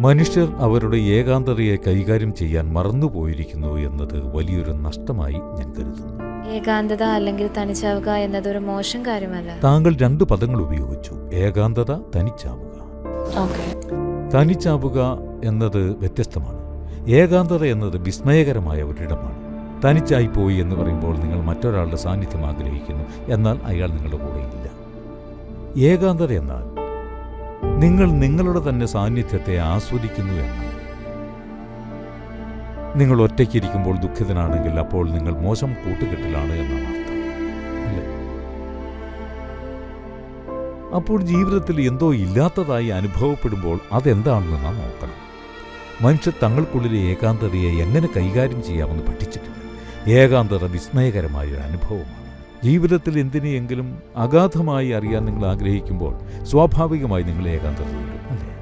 മനുഷ്യർ അവരുടെ ഏകാന്തതയെ കൈകാര്യം ചെയ്യാൻ മറന്നുപോയിരിക്കുന്നു എന്നത് വലിയൊരു നഷ്ടമായി ഞാൻ കരുതുന്നു. ഏകാന്തത അല്ലെങ്കിൽ തനിച്ചാവുക ഒരു മോശം കാര്യമല്ല. താങ്കൾ രണ്ട് പദങ്ങൾ ഉപയോഗിച്ചു. ഏകാന്തത തനിച്ചാവുക. തനിച്ചാവുക എന്നത് വ്യത്യസ്തമാണ്. ഏകാന്തത എന്നത് വിസ്മയകരമായ ഒരിടമാണ്. തനിച്ചായി പോയി എന്ന് പറയുമ്പോൾ നിങ്ങൾ മറ്റൊരാളുടെ സാന്നിധ്യം ആഗ്രഹിക്കുന്നു. എന്നാൽ അയാൾ നിങ്ങളുടെ കൂടെ ഇല്ല ഏകാന്തത എന്നാൽ നിങ്ങൾ നിങ്ങളുടെ തന്നെ സാന്നിധ്യത്തെ ആസ്വദിക്കുന്നു എന്ന്. നിങ്ങൾ ഒറ്റയ്ക്കിരിക്കുമ്പോൾ ദുഃഖിതനാണെങ്കിൽ അപ്പോൾ നിങ്ങൾ മോശം കൂട്ടുകെട്ടിലാണ് എന്നാണ് അർത്ഥം. അപ്പോൾ ജീവിതത്തിൽ എന്തോ ഇല്ലാത്തതായി അനുഭവപ്പെടുമ്പോൾ അതെന്താണെന്ന് നാം നോക്കണം. മനുഷ്യർ തങ്ങൾക്കുള്ളിലെ ഏകാന്തതയെ എങ്ങനെ കൈകാര്യം ചെയ്യാമെന്ന് പഠിച്ചിട്ടില്ല. ഏകാന്തത വിസ്മയകരമായ ഒരു അനുഭവമാണ്. ജീവിതത്തിൽ എന്തിനെയെങ്കിലും അഗാധമായി അറിയാൻ നിങ്ങൾ ആഗ്രഹിക്കുമ്പോൾ സ്വാഭാവികമായി നിങ്ങൾ ഏകാന്തത വരും അല്ലേ?